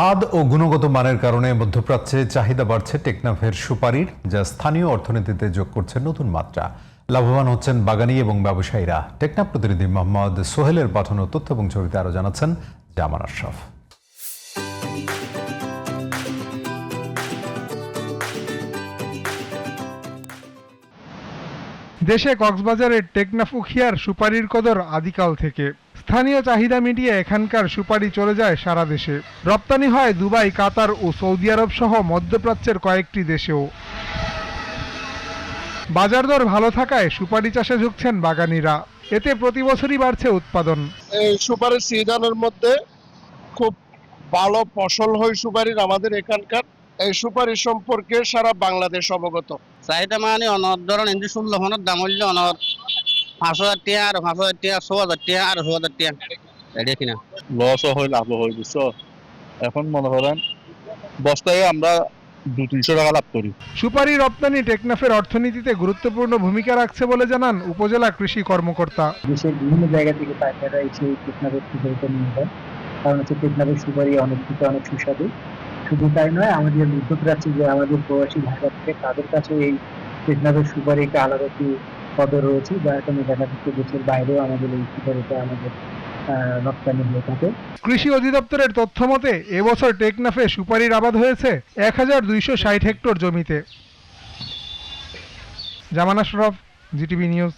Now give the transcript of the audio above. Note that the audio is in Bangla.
স্বাদ ও গুণগত মানের কারণে মধ্যপ্রাচ্যে চাহিদা বাড়ছে টেকনাফের সুপারির, যা স্থানীয় অর্থনীতিতে যোগ করছে নতুন মাত্রা। লাভবান হচ্ছেন বাগানি এবং ব্যবসায়ীরা। টেকনাফ প্রতিনিধি মোহাম্মদ সোহেলের পাঠানো তথ্য এবং ছবিতে আরও জানাচ্ছেন জামান আশরাফ। দেশে কক্সবাজারের টেকনাফ উখিয়ার সুপারির কদর আদিকাল থেকে। স্থানীয় চাহিদা মিটিয়ে এখানকার সুপারি চলে যায় সারা দেশে। রপ্তানি হয় দুবাই কাতার ও সৌদি আরব সহ মধ্যপ্রাচ্যের কয়েকটি দেশেও। বাজার দর ভালো থাকায় সুপারি চাষে ঝুঁকছেন বাগানিরা। এতে প্রতি বছরই বাড়ছে উৎপাদন। এই সুপারির সিজনের মধ্যে খুব ভালো ফসল হয় সুপারির আমাদের এখানকার। এই সুপারি সম্পর্কে সারা বাংলাদেশ অবগত। চাহিদা মানে অনর ধরুন ইন্দি ষোলো ফোনের দাম হইলে অনর পাঁচ হাজার টিয়া আর পাঁচ হাজার টিয়া ছ হাজার টিয়া আর ছ হাজার টিয়া। এটা কিনা লসও হয় লাভও হয় বুঝছ এখন মনে করেন বস্তায় আমরা দু তিনশো টাকা লাভ করি। সুপারি রপ্তানি টেকনাফের অর্থনীতিতে গুরুত্বপূর্ণ ভূমিকা রাখছে বলে জানান উপজেলা কৃষি কর্মকর্তা। দেশের বিভিন্ন জায়গা থেকে পাইকাররা এসে এই টেকনাফের সুপারিটা নিয়ে যায় কারণ হচ্ছে টেকনাফের সুপারি অনেক খেতে অনেক সুস্বাদু। শুধু তাই নয় আমাদের মধ্যপ্রাচ্যে যে আমাদের প্রবাসী ভাষা থেকে তাদের কাছে এই টেকনাফের সুপারি একটা আলাদা একটি কদর রয়েছে যার কারণে দেখা যাচ্ছে দেশের বাইরেও আমাদের এই সুপারিটা আমাদের রপ্তানি হয়ে থাকে। কৃষি অধিদপ্তরের তথ্য মতে, এবছর টেকনাফে সুপারির আবাদ হয়েছে এক হাজার দুইশো ষাট হেক্টর জমিতে। জামানা শরফ জিটিভি নিউজ।